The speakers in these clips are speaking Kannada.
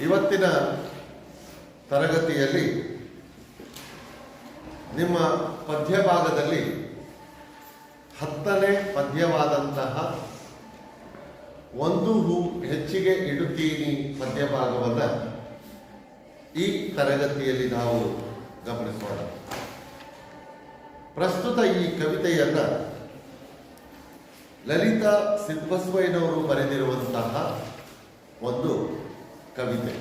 ಇವತ್ತಿನ ತರಗತಿಯಲ್ಲಿ ನಿಮ್ಮ ಪದ್ಯಭಾಗದಲ್ಲಿ ಹತ್ತನೇ ಪದ್ಯವಾದಂತಹ ಒಂದು ಹೂ ಹೆಚ್ಚಿಗೆ ಇಡುತ್ತೀನಿ ಪದ್ಯ ಭಾಗವನ್ನು ಈ ತರಗತಿಯಲ್ಲಿ ನಾವು ಗಮನಿಸೋಣ. ಪ್ರಸ್ತುತ ಈ ಕವಿತೆಯನ್ನ ಲಲಿತಾ ಸಿದ್ಧಸ್ವಯ್ಯನವರು ಬರೆದಿರುವಂತಹ ಒಂದು ಕವಿತೆ.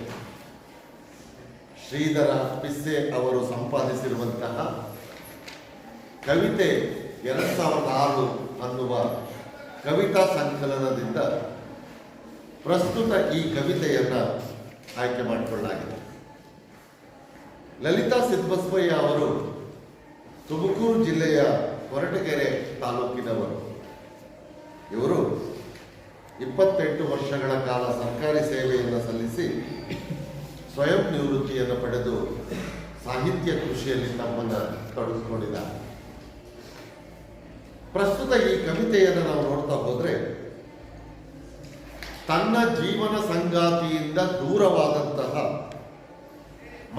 ಶ್ರೀಧರ ಪಿಸ್ಸೆ ಅವರು ಸಂಪಾದಿಸಿರುವಂತಹ ಕವಿತೆ ಎರಡ್ ಸಾವಿರದ ಆರು ಅನ್ನುವ ಕವಿತಾ ಸಂಕಲನದಿಂದ ಪ್ರಸ್ತುತ ಈ ಕವಿತೆಯನ್ನ ಆಯ್ಕೆ ಮಾಡಿಕೊಳ್ಳಲಾಗಿದೆ. ಲಲಿತಾ ಸಿದ್ಧಸ್ವಯ್ಯ ಅವರು ತುಮಕೂರು ಜಿಲ್ಲೆಯ ಹೊರಟಗೆರೆ ತಾಲೂಕಿನವರು. ಇವರು ಇಪ್ಪತ್ತೆಂಟು ವರ್ಷಗಳ ಕಾಲ ಸರ್ಕಾರಿ ಸೇವೆಯನ್ನು ಸಲ್ಲಿಸಿ ಸ್ವಯಂ ನಿವೃತ್ತಿಯನ್ನು ಪಡೆದು ಸಾಹಿತ್ಯ ಕೃಷಿಯಲ್ಲಿ ತಮ್ಮನ್ನು ತೊಡಗಿಸಿಕೊಂಡಿದ್ದಾರೆ. ಪ್ರಸ್ತುತ ಈ ಕವಿತೆಯನ್ನು ನಾವು ನೋಡ್ತಾ ಹೋದ್ರೆ, ತನ್ನ ಜೀವನ ಸಂಗಾತಿಯಿಂದ ದೂರವಾದಂತಹ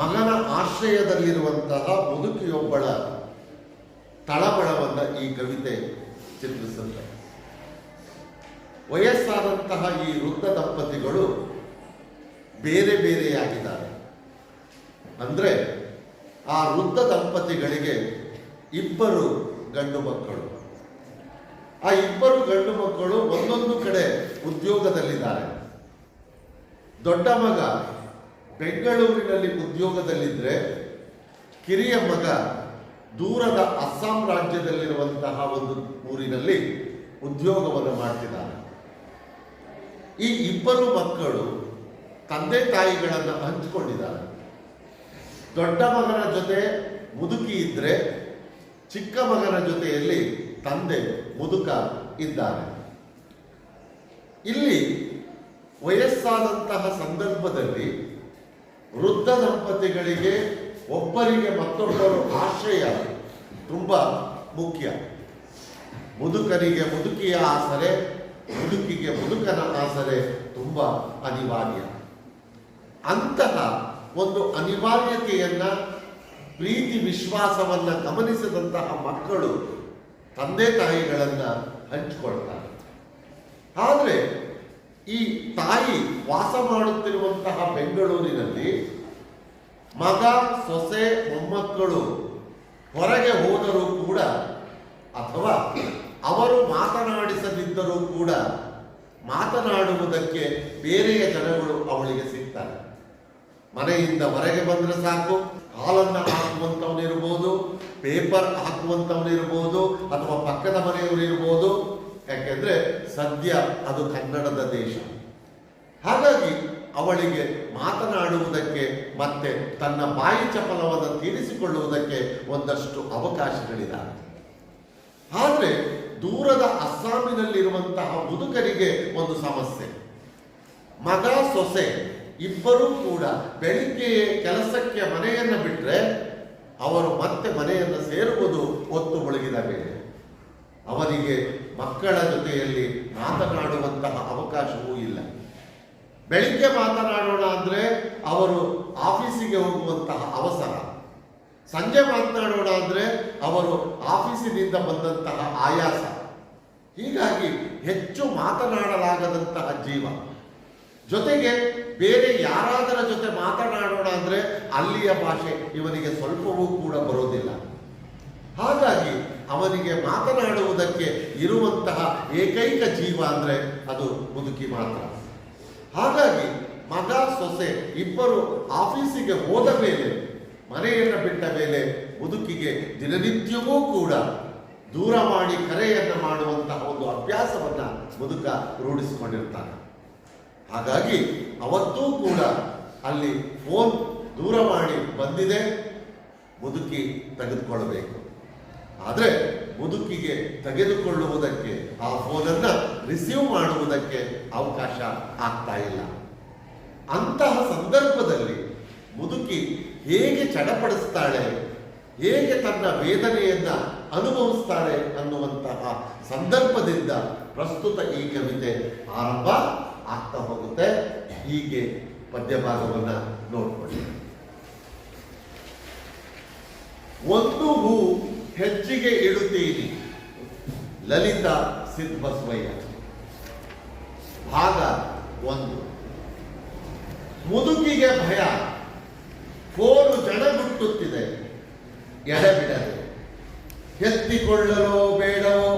ಮಗನ ಆಶ್ರಯದಲ್ಲಿರುವಂತಹ ಮುದುಕಿಯೊಬ್ಬಳ ತಳಬಳವನ್ನು ಈ ಕವಿತೆ ಚಿತ್ರಿಸುತ್ತೆ. ವಯಸ್ಸಾದಂತಹ ಈ ವೃದ್ಧ ದಂಪತಿಗಳು ಬೇರೆ ಬೇರೆಯಾಗಿದ್ದಾರೆ. ಅಂದರೆ ಆ ವೃದ್ಧ ದಂಪತಿಗಳಿಗೆ ಇಬ್ಬರು ಗಂಡು ಮಕ್ಕಳು. ಆ ಇಬ್ಬರು ಗಂಡು ಮಕ್ಕಳು ಒಂದೊಂದು ಕಡೆ ಉದ್ಯೋಗದಲ್ಲಿದ್ದಾರೆ. ದೊಡ್ಡ ಮಗ ಬೆಂಗಳೂರಿನಲ್ಲಿ ಉದ್ಯೋಗದಲ್ಲಿದ್ದರೆ ಕಿರಿಯ ಮಗ ದೂರದ ಅಸ್ಸಾಂ ರಾಜ್ಯದಲ್ಲಿರುವಂತಹ ಒಂದು ಊರಿನಲ್ಲಿ ಉದ್ಯೋಗವನ್ನು ಮಾಡ್ತಿದ್ದಾರೆ. ಈ ಇಬ್ಬರು ಮಕ್ಕಳು ತಂದೆ ತಾಯಿಗಳನ್ನು ಹಂಚಿಕೊಂಡಿದ್ದಾರೆ. ದೊಡ್ಡ ಮಗನ ಜೊತೆ ಮುದುಕಿ ಇದ್ರೆ ಚಿಕ್ಕ ಮಗನ ಜೊತೆಯಲ್ಲಿ ತಂದೆ ಮುದುಕ ಇದ್ದಾರೆ. ಇಲ್ಲಿ ವಯಸ್ಸಾದಂತಹ ಸಂದರ್ಭದಲ್ಲಿ ವೃದ್ಧ ದಂಪತಿಗಳಿಗೆ ಒಬ್ಬರಿಗೆ ಮತ್ತೊಬ್ಬರು ಆಶ್ರಯ ತುಂಬ ಮುಖ್ಯ. ಮುದುಕನಿಗೆ ಮುದುಕಿಯ ಆಸರೆ ಮುದುಕಿಗೆ ಬದುಕನ ಆಸರೆ ತುಂಬ ಅನಿವಾರ್ಯ. ಅಂತಹ ಒಂದು ಅನಿವಾರ್ಯತೆಯನ್ನ, ಪ್ರೀತಿ ವಿಶ್ವಾಸವನ್ನು ಗಮನಿಸಿದಂತಹ ಮಕ್ಕಳು ತಂದೆ ತಾಯಿಗಳನ್ನು ಹಂಚಿಕೊಳ್ತಾರೆ. ಆದರೆ, ಈ ತಾಯಿ ವಾಸ ಮಾಡುತ್ತಿರುವಂತಹ ಬೆಂಗಳೂರಿನಲ್ಲಿ ಮಗ, ಸೊಸೆ, ಮೊಮ್ಮಕ್ಕಳು ಹೊರಗೆ ಹೋದರೂ ಕೂಡ ಅಥವಾ ಅವರು ಮಾತನಾಡಿಸದಿದ್ದರೂ ಕೂಡ ಮಾತನಾಡುವುದಕ್ಕೆ ಬೇರೆಯ ಜನಗಳು ಅವಳಿಗೆ ಸಿಗ್ತಾರೆ. ಮನೆಯಿಂದ ಹೊರಗೆ ಬಂದ್ರೆ ಸಾಕು, ಹಾಲನ್ನ ಹಾಕುವಂತವನಿರ್ಬೋದು, ಪೇಪರ್ ಹಾಕುವಂತವನಿರ್ಬೋದು, ಅಥವಾ ಪಕ್ಕದ ಮನೆಯವರು ಇರ್ಬೋದು ಯಾಕೆಂದ್ರೆ ಸದ್ಯ ಅದು ಕನ್ನಡದ ದೇಶ. ಹಾಗಾಗಿ ಅವಳಿಗೆ ಮಾತನಾಡುವುದಕ್ಕೆ ಮತ್ತೆ ತನ್ನ ಬಾಯಿ ಚಪಲವನ್ನು ತೀರಿಸಿಕೊಳ್ಳುವುದಕ್ಕೆ ಒಂದಷ್ಟು ಅವಕಾಶಗಳಿದ್ದಾವೆ ಆದರೆ ದೂರದ ಅಸ್ಸಾಮಿನಲ್ಲಿರುವಂತಹ ಮುದುಕರಿಗೆ ಒಂದು ಸಮಸ್ಯೆ. ಮಗ ಸೊಸೆ ಇಬ್ಬರೂ ಕೂಡ ಬೆಳಿಗ್ಗೆ ಕೆಲಸಕ್ಕೆ ಮನೆಯನ್ನು ಬಿಟ್ಟರೆ ಅವರು ಮತ್ತೆ ಮನೆಯನ್ನು ಸೇರುವುದು ಒತ್ತು ಮುಳುಗಿದ ಮೇಲೆ. ಅವರಿಗೆ ಮಕ್ಕಳ ಜೊತೆಯಲ್ಲಿ ಮಾತನಾಡುವಂತಹ ಅವಕಾಶವೂ ಇಲ್ಲ. ಬೆಳಿಗ್ಗೆ ಮಾತನಾಡೋಣ ಅಂದರೆ ಅವರು ಆಫೀಸಿಗೆ ಹೋಗುವಂತಹ ಅವಸರ. ಸಂಜೆ ಮಾತನಾಡೋಣ ಅಂದರೆ ಅವರು ಆಫೀಸಿನಿಂದ ಬಂದಂತಹ ಆಯಾಸ. ಹೀಗಾಗಿ ಹೆಚ್ಚು ಮಾತನಾಡಲಾಗದಂತಹ ಜೀವ. ಜೊತೆಗೆ ಬೇರೆ ಯಾರಾದರ ಜೊತೆ ಮಾತನಾಡೋಣ ಅಂದರೆ ಅಲ್ಲಿಯ ಭಾಷೆ ಇವನಿಗೆ ಸ್ವಲ್ಪವೂ ಕೂಡ ಬರೋದಿಲ್ಲ. ಹಾಗಾಗಿ ಅವನಿಗೆ ಮಾತನಾಡುವುದಕ್ಕೆ ಇರುವಂತಹ ಏಕೈಕ ಜೀವ ಅಂದರೆ ಅದು ಮುದುಕಿ ಮಾತ್ರ. ಹಾಗಾಗಿ ಮಗ ಸೊಸೆ ಇಬ್ಬರು ಆಫೀಸಿಗೆ ಹೋದ ಮೇಲೆ ಮನೆಯನ್ನು ಬಿಟ್ಟ ಮೇಲೆ ಮುದುಕಿಗೆ ದಿನನಿತ್ಯವೂ ಕೂಡ ದೂರವಾಣಿ ಕರೆಯನ್ನು ಮಾಡುವಂತಹ ಒಂದು ಅಭ್ಯಾಸವನ್ನು ಮುದುಕ ರೂಢಿಸಿಕೊಂಡಿರ್ತಾನೆ. ಹಾಗಾಗಿ ಅವತ್ತೂ ಕೂಡ ಅಲ್ಲಿ ಫೋನ್ ದೂರವಾಣಿ ಬಂದಿದೆ ಮುದುಕಿ ತೆಗೆದುಕೊಳ್ಳಬೇಕು. ಆದರೆ ಮುದುಕಿಗೆ ತೆಗೆದುಕೊಳ್ಳುವುದಕ್ಕೆ, ಆ ಫೋನನ್ನು ರಿಸೀವ್ ಮಾಡುವುದಕ್ಕೆ ಅವಕಾಶ ಆಗ್ತಾ ಇಲ್ಲ. ಅಂತಹ ಸಂದರ್ಭದಲ್ಲಿ ಮುದುಕಿ ಹೇಗೆ ಚಡಪಡಿಸ್ತಾಳೆ? ಹೇಗೆ ತನ್ನ ವೇದನೆಯನ್ನ ಅನುಭವಿಸ್ತಾಳೆ ಅನ್ನುವಂತಹ ಸಂದರ್ಭದಿಂದ ಪ್ರಸ್ತುತ ಈ ಕವಿತೆ ಆರಂಭ ಆಗ್ತಾ ಹೋಗುತ್ತೆ. ಹೀಗೆ ಪದ್ಯ ಭಾಗವನ್ನ ನೋಡ್ಕೊಳ್ಳಿ. ಒಂದು ಹೂ ಹೆಚ್ಚಿಗೆ ಇಡುತ್ತೀನಿ. ಲಲಿತ ಸಿದ್ಬಸವಯ್ಯ ಭಾಗ ಒಂದು. ಮುದುಕಿಗೆ ಭಯ. ಫೋನು ಜಡಗುಟ್ಟುತ್ತಿದೆ ಎಡಬಿಡದೆ ಎತ್ತಿಕೊಳ್ಳಲೋ ಬೇಡವೋ?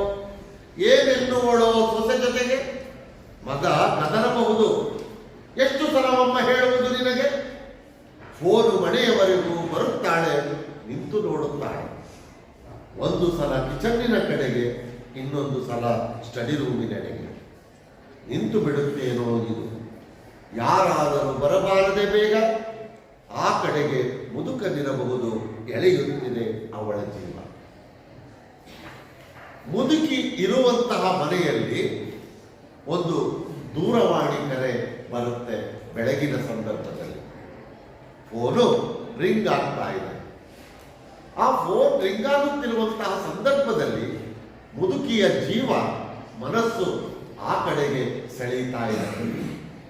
ಏನೆನ್ನುವಳೋ ಸೊಸೆ ಜೊತೆಗೆ? ಮಗ ಕದರಬಹುದು ಎಷ್ಟು ಸಲವಮ್ಮ ಹೇಳುವುದು ನಿನಗೆ? ಫೋನು ಮನೆಯವರೆಗೂ ಬರುತ್ತಾಳೆ, ನಿಂತು ನೋಡುತ್ತಾಳೆ. ಒಂದು ಸಲ ಕಿಚನ್ನಿನ ಕಡೆಗೆ, ಇನ್ನೊಂದು ಸಲ ಸ್ಟಡಿ ರೂಮಿನೆಡೆಗೆ. ನಿಂತು ಬಿಡುತ್ತೇನೋ ಇದು? ಯಾರಾದರೂ ಬರಬಾರದೆ ಬೇಗ? ಆ ಕಡೆಗೆ ಮುದುಕನಿರಬಹುದು, ಎಳೆಯುತ್ತಿದೆ ಅವಳ ಜೀವ. ಮುದುಕಿ ಇರುವಂತಹ ಮನೆಯಲ್ಲಿ ಒಂದು ದೂರವಾಣಿ ಕರೆ ಬರುತ್ತೆ ಬೆಳಗಿನ ಸಂದರ್ಭದಲ್ಲಿ. ಫೋನು ರಿಂಗ್ ಆಗ್ತಾ ಇದೆ. ಆ ಫೋನ್ ರಿಂಗ್ ಆಗುತ್ತಿರುವಂತಹ ಸಂದರ್ಭದಲ್ಲಿ ಮುದುಕಿಯ ಜೀವ ಮನಸ್ಸು ಆ ಕಡೆಗೆ ಸೆಳೀತಾ ಇದೆ.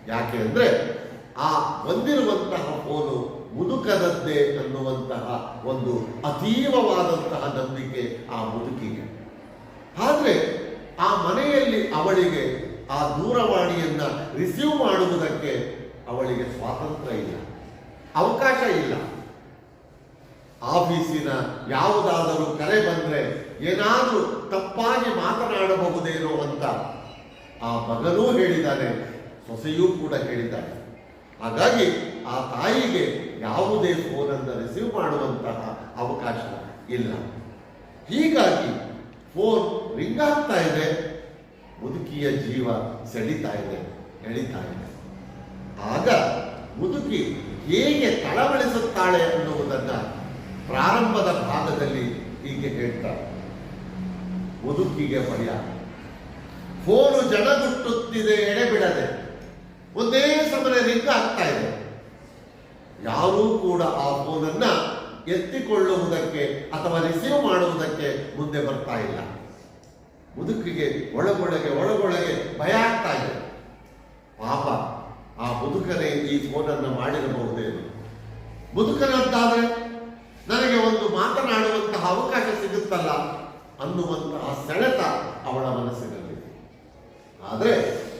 ಯಾಕೆ ಅಂದ್ರೆ ಆ ಬಂದಿರುವಂತಹ ಫೋನು ಮುದುಕನದ್ದೇ ಅನ್ನುವಂತಹ ಒಂದು ಅತೀವವಾದಂತಹ ನಂಬಿಕೆ ಆ ಮುದುಕಿಗೆ. ಆದರೆ ಆ ಮನೆಯಲ್ಲಿ ಅವಳಿಗೆ ಆ ದೂರವಾಣಿಯನ್ನ ರಿಸೀವ್ ಮಾಡುವುದಕ್ಕೆ ಅವಳಿಗೆ ಸ್ವಾತಂತ್ರ್ಯ ಇಲ್ಲ, ಅವಕಾಶ ಇಲ್ಲ. ಆಫೀಸಿನ ಯಾವುದಾದರೂ ಕರೆ ಬಂದ್ರೆ ಏನಾದರೂ ತಪ್ಪಾಗಿ ಮಾತನಾಡಬಹುದೇನೋ ಅಂತ ಆ ಮಗನೂ ಹೇಳಿದ್ದಾನೆ ಸೊಸೆಯೂ ಕೂಡ ಹೇಳಿದ್ದಾನೆ ಹಾಗಾಗಿ ಆ ತಾಯಿಗೆ ಯಾವುದೇ ಫೋನನ್ನು ರಿಸೀವ್ ಮಾಡುವಂತಹ ಅವಕಾಶ ಇಲ್ಲ. ಹೀಗಾಗಿ ಫೋನ್ ರಿಂಗ್ ಆಗ್ತಾ ಇದೆ. ಮುದುಕಿಯ ಜೀವ ಸೆಳಿತಾ ಇದೆ, ಎಳಿತಾ ಇದೆ. ಆಗ ಮುದುಕಿ ಹೇಗೆ ತಳವಳಿಸುತ್ತಾಳೆ ಅನ್ನುವುದನ್ನು ಪ್ರಾರಂಭದ ಭಾಗದಲ್ಲಿ ಹೀಗೆ ಹೇಳ್ತಾರೆ. ಮುದುಕಿಗೆ ಭಯ. ಫೋನು ಜಡಗುಟ್ಟುತ್ತಿದೆ, ಎಡೆಬಿಡದೆ. ಒಂದೇ ಸಮಯ ರಿಂಗ್ ಆಗ್ತಾ ಇದೆ. ಯಾರೂ ಕೂಡ ಆ ಫೋನನ್ನು ಎತ್ತಿಕೊಳ್ಳುವುದಕ್ಕೆ ಅಥವಾ ರಿಸೀವ್ ಮಾಡುವುದಕ್ಕೆ ಮುಂದೆ ಬರ್ತಾ ಇಲ್ಲ. ಮುದುಕಿಗೆ ಒಳಗೊಳಗೆ ಒಳಗೊಳಗೆ ಭಯ ಆಗ್ತಾ ಇದೆ. ಪಾಪ, ಆ ಮುದುಕನೇ ಈ ಫೋನನ್ನು ಮಾಡಿರಬಹುದೇನು ಮುದುಕನಂತಾದ್ರೆ ನನಗೆ ಒಂದು ಮಾತನಾಡುವಂತಹ ಅವಕಾಶ ಸಿಗುತ್ತಲ್ಲ ಅನ್ನುವಂತಹ ಸೆಳೆತ ಅವಳ ಮನಸ್ಸಿನಲ್ಲಿ. ಆದರೆ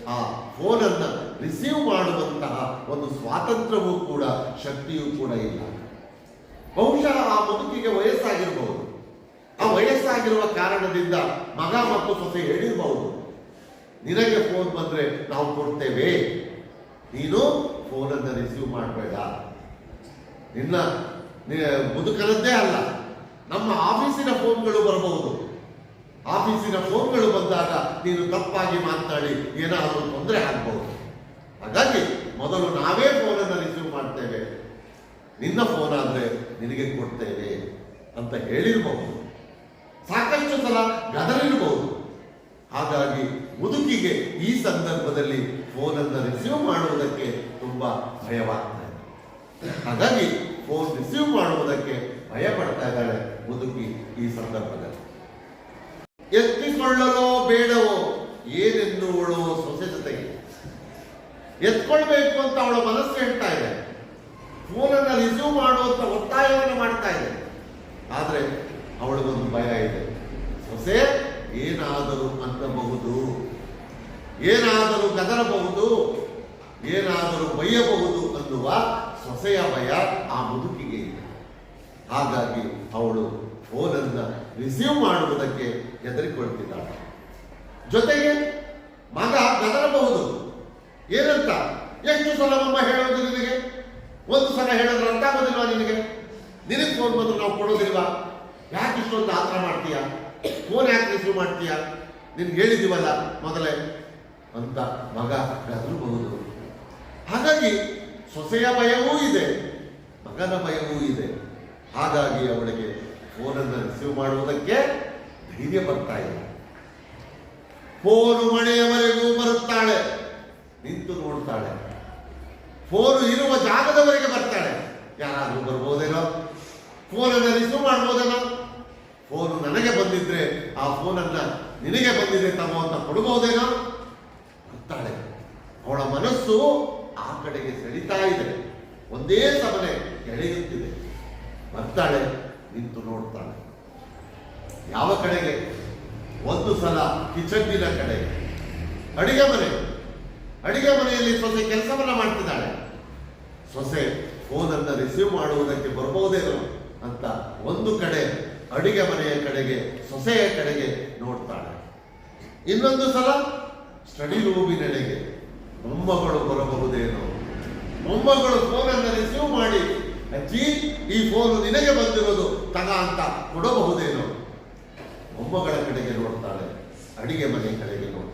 ಆ ಫೋನನ್ನು ರಿಸೀವ್ ಮಾಡುವಂತಹ ಒಂದು ಸ್ವಾತಂತ್ರ್ಯವೂ ಕೂಡ ಶಕ್ತಿಯೂ ಕೂಡ ಇಲ್ಲ. ಬಹುಶಃ ಆ ಮುದುಕಿಗೆ ವಯಸ್ಸಾಗಿರಬಹುದು ಆ ವಯಸ್ಸಾಗಿರುವ ಕಾರಣದಿಂದ ಮಗ ಮತ್ತು ಸೊಸೆ ಹೇಳಿರಬಹುದು ನಿನಗೆ ಫೋನ್ ಬಂದ್ರೆ ನಾವು ಕೊಡ್ತೇವೆ. ನೀನು ಫೋನನ್ನು ರಿಸೀವ್ ಮಾಡಬೇಡ. ನಿನ್ನ ಮುದುಕನದ್ದೇ ಅಲ್ಲ. ನಮ್ಮ ಆಫೀಸಿನ ಫೋನ್ಗಳು ಬರಬಹುದು. ಆಫೀಸಿನ ಫೋನ್ಗಳು ಬಂದಾಗ ನೀನು ತಪ್ಪಾಗಿ ಮಾತನಾಡಿ ಏನಾದರೂ ತೊಂದರೆ ಆಗ್ಬಹುದು ಹಾಗಾಗಿ ಮೊದಲು ನಾವೇ ಫೋನನ್ನು ರಿಸೀವ್ ಮಾಡ್ತೇವೆ. ನಿನ್ನ ಫೋನ್ ಆದರೆ ನಿನಗೆ ಕೊಡ್ತೇವೆ ಅಂತ ಹೇಳಿರಬಹುದು ಸಾಕಷ್ಟು ಸಲ ಗದರಿರಬಹುದು ಹಾಗಾಗಿ ಮುದುಕಿಗೆ ಈ ಸಂದರ್ಭದಲ್ಲಿ ಫೋನನ್ನು ರಿಸೀವ್ ಮಾಡುವುದಕ್ಕೆ ತುಂಬಾ ಭಯವಾಗ್ತದೆ. ಹಾಗಾಗಿ ಫೋನ್ ರಿಸೀವ್ ಮಾಡುವುದಕ್ಕೆ ಭಯ ಪಡ್ತಾ ಇದ್ದಾಳೆ ಮುದುಕಿ ಈ ಸಂದರ್ಭದಲ್ಲಿ. ಎತ್ತಿಕೊಳ್ಳಲೋ ಬೇಡವೋ ಏನೆಂದು ಸೊಸೆ ಜೊತೆಗೆ. ಎತ್ಕೊಳ್ಬೇಕು ಅಂತ ಅವಳ ಮನಸ್ಸು ಹೇಳ್ತಾ ಇದೆ. ಫೋನನ್ನು ರಿಸೀವ್ ಮಾಡುವಂತ ಒತ್ತಾಯವನ್ನು ಮಾಡ್ತಾ ಇದೆ. ಆದ್ರೆ ಅವಳಿಗೊಂದು ಭಯ ಇದೆ. ಸೊಸೆ, ಏನಾದರೂ ಅನ್ನಬಹುದು ಏನಾದರೂ ಗದರಬಹುದು, ಏನಾದರೂ ಬಯ್ಯಬಹುದು ಅನ್ನುವ ಸೊಸೆಯ ಭಯ ಆ ಮುದುಕಿಗೆ ಇದೆ. ಹಾಗಾಗಿ ಅವಳು ಫೋನನ್ನು ರಿಸೀವ್ ಮಾಡುವುದಕ್ಕೆ ಹೆದರಿಕೊಳ್ತಿದ್ದಾಳೆ. ಜೊತೆಗೆ ಮಗ ಗದರಬಹುದು. ಏನಂತ? ಎಷ್ಟು ಸಲ ಮಮ್ಮ ಹೇಳೋದು ನಿನಗೆ? ಒಂದು ಸಲ ಹೇಳಿದ್ರೆ ಅರ್ಥ ಆಗೋದಿಲ್ವಾ ನಿನಗೆ? ನಿನಗೆ ಫೋನ್ ಬಂದ್ರೆ ನಾವು ಕೊಡೋದಿಲ್ವಾ? ಯಾಕೆ ಇಷ್ಟೊಂದು ಆತರ ಮಾಡ್ತೀಯ? ಫೋನ್ ಯಾಕೆ ರಿಸೀವ್ ಮಾಡ್ತೀಯ? ನಿನ್ಗೆ ಹೇಳಿದೀವಲ್ಲ ಮೊದಲೇ. ಅಂತ ಮಗ ಗದರಬಹುದು ಹಾಗಾಗಿ ಸೊಸೆಯ ಭಯವೂ ಇದೆ, ಮಗನ ಭಯವೂ ಇದೆ. ಹಾಗಾಗಿ ಅವಳಿಗೆ ಫೋನನ್ನು ರಿಸೀವ್ ಮಾಡುವುದಕ್ಕೆ ಧೈರ್ಯ ಬರ್ತಾ ಇಲ್ಲ ಫೋನು ಮನೆಯವರೆಗೂ ಬರುತ್ತಾಳೆ ನಿಂತು ನೋಡ್ತಾಳೆ. ಫೋನು ಇರುವ ಜಾಗದವರೆಗೆ ಬರ್ತಾಳೆ. ಯಾರಾದರೂ ಬರ್ಬೋದೇನೋ? ಫೋನನ್ನು ರಿಸೀವ್ ಮಾಡ್ಬೋದೇನೋ? ಫೋನು ನನಗೆ ಬಂದಿದ್ರೆ ಆ ಫೋನನ್ನು ನಿನಗೆ ಬಂದಿದೆ ತಮ್ಮ ಅಂತ ಕೊಡಬಹುದೇನೋ ಬರ್ತಾಳೆ ಅವಳ ಮನಸ್ಸು ಆ ಕಡೆಗೆ ಸೆಳಿತಾ ಇದೆ. ಒಂದೇ ಸಮನೆ ಎಳೆಯುತ್ತಿದೆ. ಬರ್ತಾಳೆ, ನಿಂತು ನೋಡ್ತಾಳೆ. ಯಾವ ಕಡೆಗೆ? ಒಂದು ಸಲ ಕಿಚನ್ನಿನ ಕಡೆ ಅಡಿಗೆ ಮನೆ. ಅಡಿಗೆ ಮನೆಯಲ್ಲಿ ಸೊಸೆ ಕೆಲಸವನ್ನ ಮಾಡ್ತಿದ್ದಾಳೆ. ಸೊಸೆ ಫೋನನ್ನು ರಿಸೀವ್ ಮಾಡುವುದಕ್ಕೆ ಬರಬಹುದೇನೋ ಅಂತ ಒಂದು ಕಡೆ ಅಡಿಗೆ ಮನೆಯ ಕಡೆಗೆ, ಸೊಸೆಯ ಕಡೆಗೆ ನೋಡ್ತಾಳೆ. ಇನ್ನೊಂದು ಸಲ ಸ್ಟಡಿ ರೂಮಿನೆಡೆಗೆ ಮೊಮ್ಮಗಳು ಬರಬಹುದೇನೋ ಮೊಮ್ಮಗಳು ಫೋನನ್ನು ರಿಸೀವ್ ಮಾಡಿ, ಅಜ್ಜಿ, ಈ ಫೋನು ನಿನಗೆ ಬಂದಿರೋದು ತಗ ಅಂತ ಕೊಡಬಹುದೇನೋ ಮೊಮ್ಮಗಳ ಕಡೆಗೆ ನೋಡ್ತಾಳೆ, ಅಡಿಗೆ ಮನೆಯ ಕಡೆಗೆ ನೋಡ್ತಾಳೆ.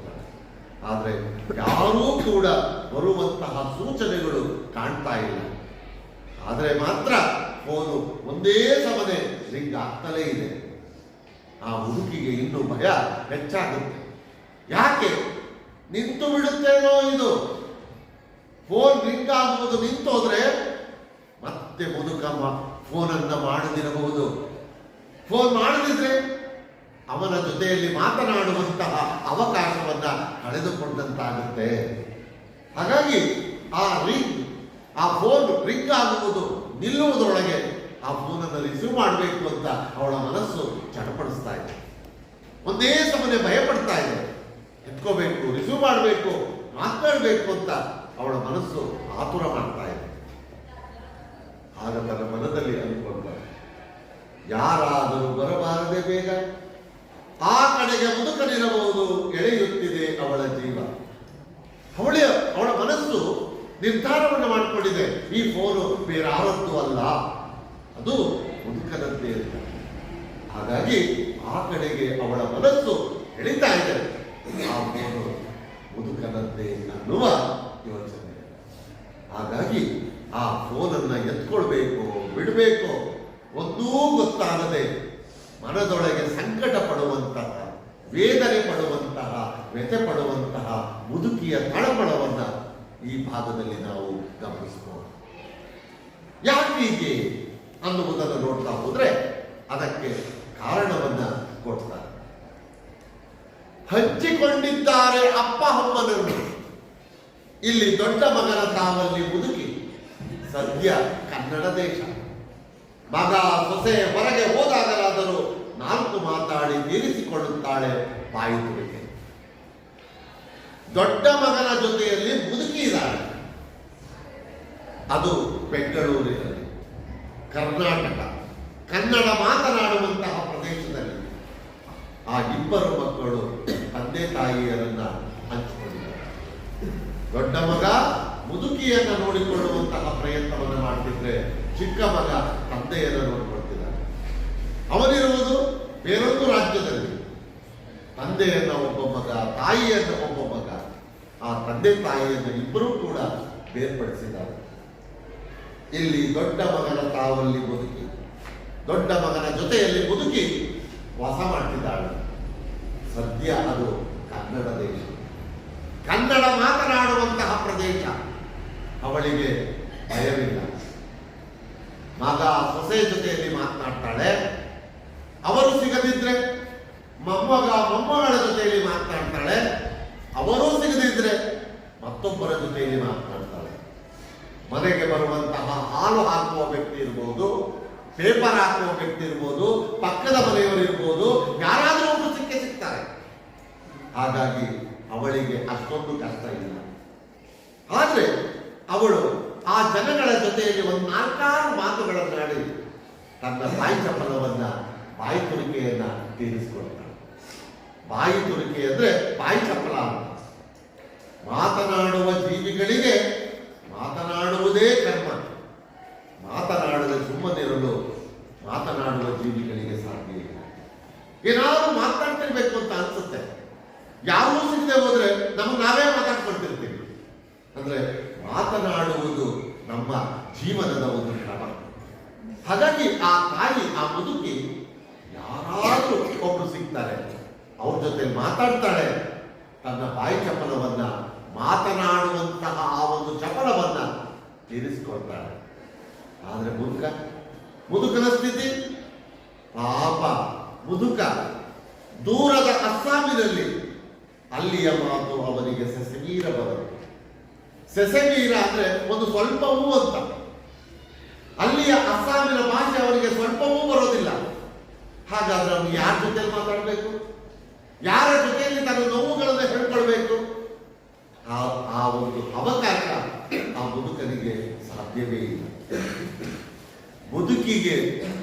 ಆದ್ರೆ ಯಾರೂ ಕೂಡ ಬರುವಂತಹ ಸೂಚನೆಗಳು ಕಾಣ್ತಾ ಇಲ್ಲ. ಆದರೆ ಮಾತ್ರ ಫೋನು ಒಂದೇ ಸಮನೆ ರಿಂಗ್ ಆಗ್ತಲೇ ಇದೆ. ಆ ಹುಡುಗಿಗೆ ಇನ್ನೂ ಭಯ ಹೆಚ್ಚಾಗುತ್ತೆ. ಯಾಕೆ? ನಿಂತು ಬಿಡುತ್ತೇನೋ ಇದು? ಫೋನ್ ರಿಂಗ್ ಆಗುವುದು ನಿಂತೋದ್ರೆ ಮತ್ತೆ ಮುದುಕಮ್ಮ ಫೋನನ್ನ ಮಾಡದಿರಬಹುದು. ಫೋನ್ ಮಾಡದಿದ್ರೆ ಅವನ ಜೊತೆಯಲ್ಲಿ ಮಾತನಾಡುವಂತಹ ಅವಕಾಶವನ್ನ ಕಳೆದುಕೊಂಡಂತಾಗುತ್ತೆ. ಹಾಗಾಗಿ ಆ ರಿಂಗ್, ಆ ಫೋನ್ ರಿಂಗ್ ಆಗುವುದು, ನಿಲ್ಲುವುದರೊಳಗೆ ಆ ಫೋನನ್ನು ರಿಸೀವ್ ಮಾಡಬೇಕು ಅಂತ ಅವಳ ಮನಸ್ಸು ಚಟಪಡಿಸ್ತಾ ಇದೆ. ಒಂದೇ ಸಮನೆ ಭಯಪಡ್ತಾ ಇದೆ. ಎತ್ಕೋಬೇಕು, ರಿಸೀವ್ ಮಾಡಬೇಕು ಮಾತನಾಡಬೇಕು ಅಂತ ಅವಳ ಮನಸ್ಸು ಆತುರ ಮಾಡ್ತಾ ಇದೆ ಆಗ ತನ್ನ ಮನದಲ್ಲಿ ಅಂದ್ಕೊಂಡ ಯಾರಾದರೂ ಬರಬಾರದೆ ಬೇಗ ಆ ಕಡೆಗೆ ಮುದುಕನಿರಬಹುದು ಎಳೆಯುತ್ತಿದೆ ಅವಳ ಜೀವ ಅವಳ ಅವಳ ಮನಸ್ಸು ನಿರ್ಧಾರವನ್ನು ಮಾಡಿಕೊಂಡಿದೆ. ಈ ಫೋನು ಬೇರಾರದ್ದು ಅಲ್ಲ ಅದು ಮುದುಕನದ್ದೇ ಅಂತ ಹಾಗಾಗಿ ಆ ಕಡೆಗೆ ಅವಳ ಮನಸ್ಸು ಎಳಿತಾ ಇದೆ ಆ ಫೋನು ಮುದುಕನದ್ದೇ ಅನ್ನುವ ಯೋಚನೆ ಹಾಗಾಗಿ ಆ ಫೋನನ್ನ ಎತ್ಕೊಳ್ಬೇಕು ಬಿಡಬೇಕು ಒಂದೂ ಗೊತ್ತಾಗದೆ ಮನದೊಳಗೆ ಸಂಕಟ ಪಡುವಂತಹ ವೇದನೆ ಪಡುವಂತಹ ವ್ಯಥೆ ಪಡುವಂತಹ ಮುದುಕಿಯ ತಳಮಳವನ್ನ ಈ ಭಾಗದಲ್ಲಿ ನಾವು ಗಮನಿಸಬಹುದು ಯಾಕೆ ಹೀಗೆ ಅನ್ನುವುದನ್ನು ನೋಡ್ತಾ ಹೋದ್ರೆ ಅದಕ್ಕೆ ಕಾರಣವನ್ನ ಕೊಡ್ತಾರೆ. ಹಂಚಿಕೊಂಡಿದ್ದಾರೆ ಅಪ್ಪ ಅಮ್ಮನನ್ನು. ಇಲ್ಲಿ ದೊಡ್ಡ ಮಗನ ತಾವಲ್ಲಿ ಮುದುಕಿ ಸದ್ಯ ಕನ್ನಡ ದೇಶ. ಮಗ ಸೊಸೆ ಹೊರಗೆ ಹೋದಾಗಲಾದರೂ ನಾಲ್ಕು ಮಾತಾಡಿ ನಿಲ್ಲಿಸಿಕೊಳ್ಳುತ್ತಾಳೆ ಬಾಯಿ ತುಳಿಕೆ. ದೊಡ್ಡ ಮಗನ ಜೊತೆಯಲ್ಲಿ ಮುದುಕಿ ಇದ್ದಾಳೆ. ಅದು ಬೆಂಗಳೂರಿನಲ್ಲಿ. ಕರ್ನಾಟಕ. ಕನ್ನಡ ಮಾತನಾಡುವಂತಹ ಆ ಇಬ್ಬರು ಮಕ್ಕಳು ತಂದೆ ತಾಯಿಯರನ್ನ ಹಂಚಿಕೊಂಡಿದ್ದಾರೆ. ದೊಡ್ಡ ಮಗ ಮುದುಕಿಯನ್ನ ನೋಡಿಕೊಳ್ಳುವಂತಹ ಪ್ರಯತ್ನವನ್ನು ಮಾಡ್ತಿದ್ರೆ ಚಿಕ್ಕ ಮಗ ತಂದೆಯನ್ನ ನೋಡಿಕೊಳ್ತಿದ್ದಾನೆ. ಅವನಿರುವುದು ಬೇರೊಂದು ರಾಜ್ಯದಲ್ಲಿ. ತಂದೆಯನ್ನ ಒಬ್ಬ ಮಗ, ತಾಯಿಯನ್ನ ಒಬ್ಬ ಮಗ, ಆ ತಂದೆ ತಾಯಿಯನ್ನು ಇಬ್ಬರೂ ಕೂಡ ಬೇರ್ಪಡಿಸಿದ್ದಾರೆ. ಇಲ್ಲಿ ದೊಡ್ಡ ಮಗನ ತಾವಲ್ಲಿ ಮುದುಕಿ, ದೊಡ್ಡ ಮಗನ ಜೊತೆಯಲ್ಲಿ ಮುದುಕಿ ವಾಸ ಮಾಡ್ತಿದ್ದಾಳೆ. ಸದ್ಯ ಅದು ಕನ್ನಡ ದೇಶ. ಕನ್ನಡ ಮಾತನಾಡುವಂತಹ ಪ್ರದೇಶ ಅವಳಿಗೆ ಭಯವಿಲ್ಲ. ಮಗ ಸೊಸೆ ಜೊತೆಯಲ್ಲಿ ಮಾತನಾಡ್ತಾಳೆ. ಅವರು ಸಿಗದಿದ್ರೆ ಮೊಮ್ಮಗ ಮೊಮ್ಮಗಳ ಜೊತೆಯಲ್ಲಿ ಮಾತನಾಡ್ತಾಳೆ. ಅವರೂ ಸಿಗದಿದ್ರೆ ಮತ್ತೊಬ್ಬರ ಜೊತೆಯಲ್ಲಿ ಮಾತನಾಡ್ತಾಳೆ. ಮನೆಗೆ ಬರುವಂತಹ ಹಾಲು ಹಾಕುವ ವ್ಯಕ್ತಿ ಇರ್ಬೋದು ಪೇಪರ್ ಹಾಕುವ ವ್ಯಕ್ತಿ ಇರ್ಬೋದು, ಪಕ್ಕದ ಮನೆಯವರು ಇರ್ಬೋದು, ಯಾರಾದರೂ ಒಬ್ಬರು ಸಿಕ್ಕೇ ಸಿಗ್ತಾರೆ. ಹಾಗಾಗಿ ಅವಳಿಗೆ ಅಷ್ಟೊಂದು ಕಷ್ಟ ಇಲ್ಲ. ಆದರೆ ಅವಳು ಆ ಜನಗಳ ಜೊತೆಯಲ್ಲಿ ಒಂದು ನಾಲ್ಕಾರು ಮಾತುಗಳನ್ನಾಡಿ ತನ್ನ ಬಾಯಿ ಚಪಲವನ್ನ ಬಾಯಿ ತುರಿಕೆಯನ್ನ ತೀರಿಸಿಕೊಳ್ತಾಳೆ. ಬಾಯಿ ತುರಿಕೆ ಅಂದ್ರೆ ಬಾಯಿ ಚಪಲ ಮಾತನಾಡುವ ಜೀವಿಗಳಿಗೆ ಮಾತನಾಡುವುದೇ ಕರ್ಮ ಮಾತನಾಡದೆ ಸುಮ್ಮನಿರಲು ಮಾತನಾಡುವ ಜೀವಿಗಳಿಗೆ ಸಾಧ್ಯ ಇಲ್ಲ ಏನಾದರೂ ಮಾತನಾಡ್ತಿರ್ಬೇಕು ಅಂತ ಅನ್ಸುತ್ತೆ ಯಾರೂ ಸಿಗದೆ ಹೋದ್ರೆ ನಮಗೆ ನಾವೇ ಮಾತಾಡ್ಕೊಳ್ತಿರ್ತೀವಿ. ಅಂದ್ರೆ ಮಾತನಾಡುವುದು ನಮ್ಮ ಜೀವನದ ಒಂದು ಕ್ರಮ. ಹಾಗಾಗಿ ಆ ತಾಯಿ, ಆ ಮುದುಕಿ ಯಾರಾದ್ರೂ ಒಬ್ರು ಸಿಗ್ತಾರೆ, ಅವ್ರ ಜೊತೆ ಮಾತಾಡ್ತಾಳೆ, ತನ್ನ ಬಾಯಿ ಚಪಲವನ್ನ ಮಾತನಾಡುವಂತಹ ಆ ಒಂದು ಚಪಲವನ್ನ ತೀರಿಸ್ಕೊಳ್ತಾಳೆ. ಆದ್ರೆ ಮುದುಕ, ಮುದುಕನ ಸ್ಥಿತಿ? ಪಾಪ ಮುದುಕ ದೂರದ ಅಸ್ಸಾಮಿನಲ್ಲಿ ಅಲ್ಲಿಯ ಮಾತು ಅವರಿಗೆ ಸೆಸಮೀರ ಬರದು ಸೆಸೆಮೀರ ಅಂದ್ರೆ ಒಂದು ಸ್ವಲ್ಪವೂ ಅಂತ. ಅಲ್ಲಿಯ ಅಸ್ಸಾಮಿನ ಭಾಷೆ ಅವರಿಗೆ ಸ್ವಲ್ಪವೂ ಬರೋದಿಲ್ಲ. ಹಾಗಾದ್ರೆ ಅವನು ಯಾರ ಜೊತೆಯಲ್ಲಿ ಮಾತಾಡಬೇಕು? ಯಾರ ಜೊತೆಯಲ್ಲಿ ತನ್ನ ನೋವುಗಳನ್ನು ಹೇಳ್ಕೊಳ್ಬೇಕು? ಆ ಆ ಒಂದು ಅವಕಾಶ ಆ ಮುದುಕನಿಗೆ ಸಾಧ್ಯವೇ ಇಲ್ಲ. ಮುದುಕಿಗೆ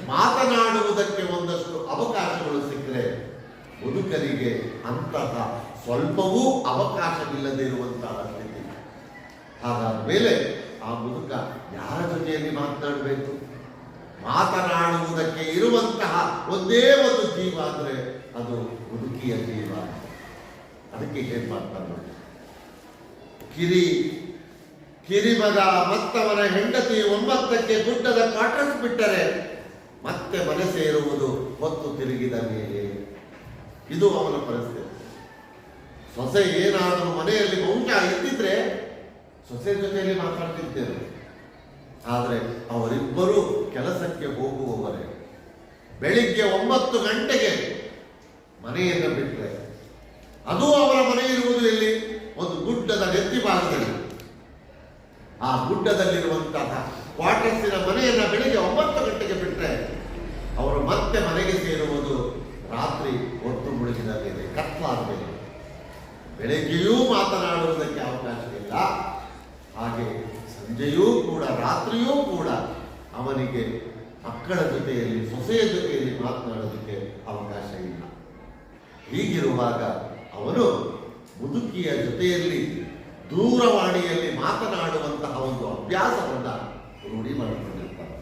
ಮಾತನಾಡುವುದಕ್ಕೆ ಒಂದಷ್ಟು ಅವಕಾಶಗಳು ಸಿಕ್ಕರೆ ಮುದುಕರಿಗೆ ಅಂತಹ ಸ್ವಲ್ಪವೂ ಅವಕಾಶವಿಲ್ಲದೆ ಇರುವಂತಹ ಸ್ಥಿತಿ. ಹಾಗಾದ ಮೇಲೆ ಆ ಮುದುಕ ಯಾರ ಜೊತೆಯಲ್ಲಿ ಮಾತನಾಡಬೇಕು ಮಾತನಾಡುವುದಕ್ಕೆ ಇರುವಂತಹ ಒಂದೇ ಒಂದು ಜೀವ ಅಂದ್ರೆ ಅದು ಮುದುಕಿಯ ಜೀವ. ಅದಕ್ಕೆ ಏನ್ ಮಾಡ್ತಾರೆ ನೋಡಿ. ಕಿರಿ, ಕಿರಿಮಗ ಮತ್ತವನ ಹೆಂಡತಿ ಒಂಬತ್ತಕ್ಕೆ ಗುಡ್ಡದ ಕ್ವಾರ್ಟರ್ಸ್ ಬಿಟ್ಟರೆ ಮತ್ತೆ ಮನೆ ಸೇರುವುದು ಹೊತ್ತು ತಿರುಗಿದ ಮೇಲೆ. ಇದು ಅವನ ಪರಿಸ್ಥಿತಿ. ಸೊಸೆ ಏನಾದರೂ ಮನೆಯಲ್ಲಿ ಬಹುಶಃ ಇದ್ದಿದ್ರೆ ಸೊಸೆ ಜೊತೆಯಲ್ಲಿ ಮಾತಾಡ್ತಿದ್ದೇವೆ ಆದರೆ ಅವರಿಬ್ಬರೂ ಕೆಲಸಕ್ಕೆ ಹೋಗುವವರೇ. ಬೆಳಿಗ್ಗೆ ಒಂಬತ್ತು ಗಂಟೆಗೆ ಮನೆಯನ್ನು ಬಿಟ್ಟರೆ ಅದು ಅವರ ಮನೆ ಇರುವುದು ಇಲ್ಲಿ ಒಂದು ಗುಡ್ಡದ ನೆತ್ತಿ ಭಾಗದಲ್ಲಿ. ಆ ಗುಡ್ಡದಲ್ಲಿರುವಂತಹ ಕ್ವಾರ್ಟರ್ಸಿನ ಮನೆಯನ್ನು ಬೆಳಿಗ್ಗೆ ಒಂಬತ್ತು ಗಂಟೆಗೆ ಬಿಟ್ಟರೆ ಅವರು ಮತ್ತೆ ಮನೆಗೆ ಸೇರುವುದು ರಾತ್ರಿ ಒಟ್ಟು ಮುಳುಗಿದ ಮೇಲೆ, ಕತ್ಲಾದ ಮೇಲೆ. ಬೆಳಗ್ಗೆಯೂ ಮಾತನಾಡುವುದಕ್ಕೆ ಅವಕಾಶವಿಲ್ಲ. ಹಾಗೆ ಸಂಜೆಯೂ ಕೂಡ, ರಾತ್ರಿಯೂ ಕೂಡ ಅವನಿಗೆ ಮಕ್ಕಳ ಜೊತೆಯಲ್ಲಿ, ಸೊಸೆಯ ಜೊತೆಯಲ್ಲಿ ಮಾತನಾಡೋದಕ್ಕೆ ಅವಕಾಶ ಇಲ್ಲ. ಹೀಗಿರುವಾಗ ಅವನು ಮುದುಕಿಯ ಜೊತೆಯಲ್ಲಿ, ದೂರವಾಣಿಯಲ್ಲಿ ಮಾತನಾಡುವಂತಹ ಒಂದು ಅಭ್ಯಾಸವನ್ನು ರೂಢಿ ಮಾಡಿಕೊಂಡಿರ್ತಾನೆ.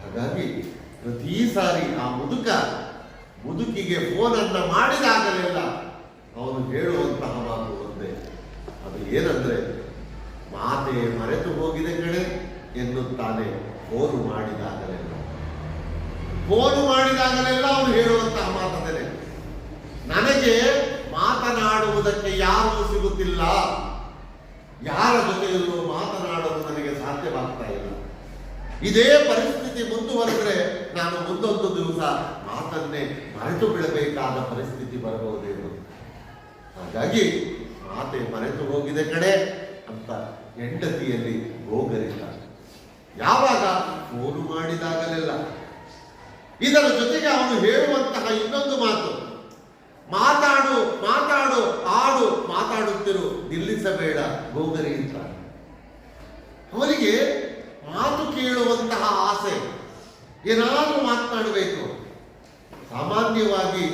ಹಾಗಾಗಿ ಪ್ರತಿ ಸಾರಿ ಆ ಮುದುಕ ಮುದುಕಿಗೆ ಫೋನನ್ನು ಮಾಡಿದಾಗಲೆಲ್ಲ ಅವನು ಹೇಳುವಂತಹ ಮಾತು ಒಂದೇ. ಅದು ಏನಂದ್ರೆ, ಮಾತೆ ಮರೆತು ಹೋಗಿದೆ ಕಡೆ ಎನ್ನುತ್ತಾನೆ. ಫೋನು ಮಾಡಿದಾಗಲೆಲ್ಲ ಫೋನು ಮಾಡಿದಾಗಲೆಲ್ಲ ಅವನು ಹೇಳುವಂತಹ ಮಾತಂದರೆ ನನಗೆ ಮಾತನಾಡುವುದಕ್ಕೆ ಯಾರೂ ಸಿಗುತ್ತಿಲ್ಲ. ಯಾರ ಜೊತೆಯಲ್ಲೂ ಮಾತನಾಡಲು ನನಗೆ ಸಾಧ್ಯವಾಗ್ತಾ ಇಲ್ಲ. ಇದೇ ಪರಿಸ್ಥಿತಿ ಮುಂದುವರೆದ್ರೆ ನಾನು ಮುಂದೊಂದು ದಿವಸ ಮಾತನ್ನೇ ಮರೆತು ಬಿಡಬೇಕಾದ ಪರಿಸ್ಥಿತಿ ಬರಬಹುದೇನು. ಹಾಗಾಗಿ ಮಾತೆ ಮರೆತು ಹೋಗಿದೆ ಕಡೆ ಅಂತ ಹೆಂಡತಿಯಲ್ಲಿ ಹೋಗಲಿಲ್ಲ ಯಾವಾಗ ಫೋನು ಮಾಡಿದಾಗಲೆಲ್ಲ. ಇದರ ಜೊತೆಗೆ ಅವನು ಹೇಳುವಂತಹ ಇನ್ನೊಂದು ಮಾತು. ಮಾತಾಡು ಮಾತಾಡು, ಆಡು, ಮಾತಾಡುತ್ತಿರು, ನಿಲ್ಲಿಸಬೇಡ, ಗೋಗರಿ ಅಂತ. ಅವನಿಗೆ ಮಾತು ಕೇಳುವಂತಹ ಆಸೆ. ಏನಾದರೂ ಮಾತನಾಡಬೇಕು. ಸಾಮಾನ್ಯವಾಗಿ